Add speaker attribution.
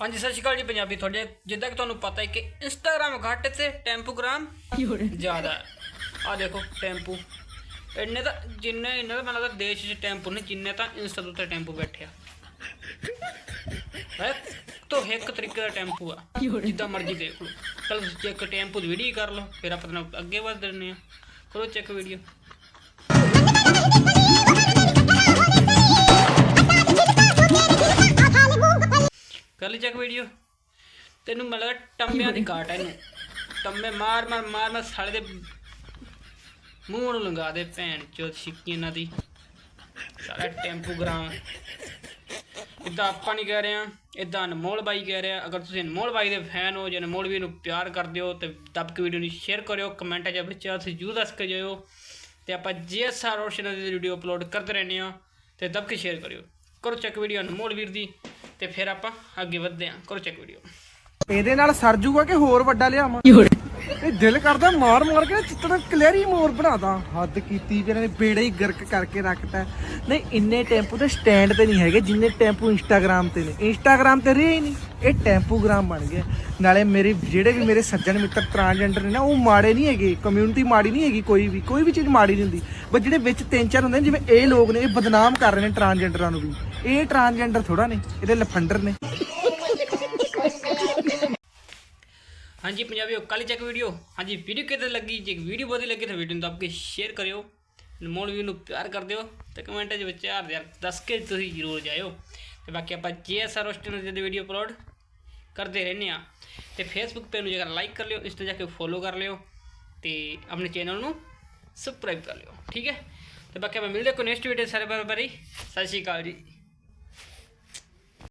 Speaker 1: ਹਾਂਜੀ ਸਤਿ ਸ਼੍ਰੀ ਅਕਾਲ ਜੀ ਪੰਜਾਬੀ ਤੁਹਾਡੇ ਜਿੱਦਾਂ ਕਿ ਤੁਹਾਨੂੰ ਪਤਾ ਹੈ ਕਿ ਇੰਸਟਾਗ੍ਰਾਮ ਘੱਟ ਤੇ ਟੈਂਪੂਗ੍ਰਾਮ ਜ਼ਿਆਦਾ ਆ ਦੇਖੋ ਟੈਂਪੂ ਇੰਨੇ ਤਾਂ ਜਿੰਨੇ ਇਹਨਾਂ ਦਾ ਮੈਨੂੰ ਲੱਗਦਾ ਦੇਸ਼ 'ਚ ਟੈਂਪੂ ਨੇ ਜਿੰਨੇ ਤਾਂ ਇੰਸਟਾ ਦੇ ਉੱਤੇ ਟੈਂਪੂ ਬੈਠਿਆ ਹੈ? ਤੋ ਇੱਕ ਤਰੀਕੇ ਦਾ ਟੈਂਪੂ ਆ। ਜਿੱਦਾਂ ਮਰਜ਼ੀ ਦੇਖ ਲਓ। ਚਲ ਤੁਸੀਂ ਚੈੱਕ ਟੈਂਪੂ ਦੀ ਵੀਡੀਓ ਕਰ ਲਓ ਫਿਰ ਆਪਾਂ ਤੁਹਾਨੂੰ ਅੱਗੇ ਵਧ ਦਿੰਦੇ ਆ ਕਰੋ ਚੈੱਕ ਵੀਡੀਓ ਕਰ ਲਈ ਚੈੱਕ ਵੀਡੀਓ ਤੈਨੂੰ ਮਤਲਬ ਟੰਮਿਆਂ ਦੀ ਕਾਟ ਹੈ ਇਹਨੂੰ। ਟੰਮੇ ਮਾਰ ਮਾਰ ਮਾਰ ਮਾਰ, ਸਾਲੇ ਦੇ ਮੂੰਹ ਨੂੰ ਲੰਗਾ ਦੇ ਭੈਣ ਚੋਦ ਛਿੱਕੀ ਇਹਨਾਂ ਦੀ। ਸਾਰਾ ਟੈਂਪੂ ਗ੍ਰਾਮ ਇਦਾਂ ਆਪਾਂ ਨਹੀਂ ਕਹਿ ਰਹੇ ਆ ਇਦਾਂ ਅਨਮੋਲ ਬਾਈ ਕਹਿ ਰਿਹਾ। ਅਗਰ ਤੁਸੀਂ ਅਨਮੋਲ ਬਾਈ ਦੇ ਫੈਨ ਹੋ ਜਾਂ ਅਨਮੋਲ ਵੀ ਨੂੰ ਪਿਆਰ ਕਰਦੇ ਹੋ ਤੇ ਦੱਬ ਕੇ ਵੀਡੀਓ ਨੂੰ ਸ਼ੇਅਰ ਕਰਿਓ ਕਮੈਂਟਾਂ 'ਚ ਵਿੱਚ ਤੁਸੀਂ ਜਰੂਰ ਦੱਸ ਕੇ ਜਾਇਓ। ਤੇ ਆਪਾਂ ਜੀਐਸਆਰ ਰੋਸ਼ਨ ਦੀ ਵੀਡੀਓ ਅਪਲੋਡ ਕਰਦੇ ਰਹਿੰਦੇ ਆ ਤੇ ਦੱਬ ਕੇ ਸ਼ੇਅਰ ਕਰਿਓ। ਕਰੋ ਚੈੱਕ ਵੀਡੀਓ ਅਨਮੋਲ ਵੀਰ ਦੀ। ਤੇ ਫਿਰ ਆਪਾਂ ਅੱਗੇ ਵਧਦੇ ਆ ਕਰੋ ਚੈੱਕ ਵੀਡੀਓ
Speaker 2: ਇਹਦੇ ਨਾਲ ਸਰ ਜੂਗਾ ਕਿ ਹੋਰ ਵੱਡਾ ਲਿਆਵਾਂ? ਇਹ ਦਿਲ ਕਰਦਾ ਮਾਰ ਮਾਰ ਕੇ ਚਿੱਤਰ ਕਲੈਰੀ ਮੋਰ ਬਣਾਦਾ। ਹੱਦ ਕੀਤੀ ਵੀ ਇਹਨਾਂ ਨੇ ਬੇੜਾ ਹੀ ਗਰਕ ਕਰਕੇ ਰੱਖਤਾ। ਨਹੀਂ, ਇੰਨੇ ਟੈਂਪੂ ਤੇ ਸਟੈਂਡ ਤੇ ਨਹੀਂ ਹੈਗੇ ਜਿੰਨੇ ਟੈਂਪੂ ਇੰਸਟਾਗ੍ਰam ਤੇ ਨੇ। ਇੰਸਟਾਗ੍ਰam ਤੇ ਰਹੇ ਹੀ ਨਹੀਂ। ਇਹ ਟੈਂਪੂਗ੍ਰਾਮ ਬਣ ਗਿਆ। ਨਾਲੇ ਮੇਰੇ ਜਿਹੜੇ ਵੀ ਮੇਰੇ ਸੱਜਣ ਮਿੱਤਰ ਟ੍ਰਾਂਸਜੈਂਡਰ ਨੇ ਨਾ, ਉਹ ਮਾੜੇ ਨਹੀਂ ਹੈਗੇ। ਕਮਿਊਨਿਟੀ ਮਾੜੀ ਨਹੀਂ ਹੈਗੀ ਕੋਈ ਵੀ। ਕੋਈ ਵੀ ਚੀਜ਼ ਮਾੜੀ ਨਹੀਂ ਹੁੰਦੀ। ਬਸ ਜਿਹੜੇ ਵਿੱਚ ਤਿੰਨ ਚਾਰ ਹੁੰਦੇ ਨੇ, ਜਿਵੇਂ ਇਹ ਲੋਕ ਨੇ, ਇਹ ਬਦਨਾਮ ਕਰ ਰਹੇ ਨੇ ਟ੍ਰਾਂਸਜੈਂਡਰਾਂ ਨੂੰ ਵੀ। ਇਹ ਟ੍ਰਾਂਸਜੈਂਡਰ ਥੋੜਾ ਨੇ। ਇਹਦੇ ਲਫੰਡਰ ਨੇ।
Speaker 1: ਹਾਂਜੀ ਪੰਜਾਬੀਓ ਕੱਲ ਚੈੱਕ ਵੀਡੀਓ ਹਾਂਜੀ ਵੀਡੀਓ ਕਿਤੇ ਲੱਗੀ? ਜੇ ਵੀਡੀਓ ਵਧੀਆ ਲੱਗੀ ਤਾਂ ਵੀਡੀਓ ਨੂੰ ਦੱਬ ਕੇ ਸ਼ੇਅਰ ਕਰਿਓ। ਅਨਮੋਲ ਵੀਰ ਨੂੰ ਪਿਆਰ ਕਰ ਦਿਓ ਤੇ ਕਮੈਂਟਾਂ 'ਚ ਵਿਚਾਰ ਯਾਰ ਦੱਸ ਕੇ ਤੁਸੀਂ ਜ਼ਰੂਰ ਜਾਇਓ। ਤੇ ਬਾਕੀ ਆਪਾਂ ਜੀਐਸਆਰ ਹੋਸਟਲ ਦੀ ਵੀਡੀਓ ਅਪਲੋਡ ਕਰਦੇ ਰਹਿੰਦੇ ਆ ਤੇ ਫੇਸਬੁੱਕ ਪੇਜ ਨੂੰ ਜੇਕਰ ਲਾਈਕ ਕਰ ਲਿਓ, ਇਸ 'ਤੇ ਜਾ ਕੇ ਫੋਲੋ ਕਰ ਲਿਓ ਤੇ ਆਪਣੇ ਚੈਨਲ ਨੂੰ ਸਬਸਕ੍ਰਾਈਬ ਕਰ ਲਿਓ, ਠੀਕ ਹੈ? ਤੇ ਬਾਕੀ ਆਪਾਂ ਮਿਲਦੇ ਹਾਂ ਕੋਈ ਨੈਕਸਟ ਵੀਡੀਓ ਸਾਰੇ ਬਾਰੇ ਬਾਰੇ। ਸਤਿ ਸ਼੍ਰੀ ਅਕਾਲ ਜੀ।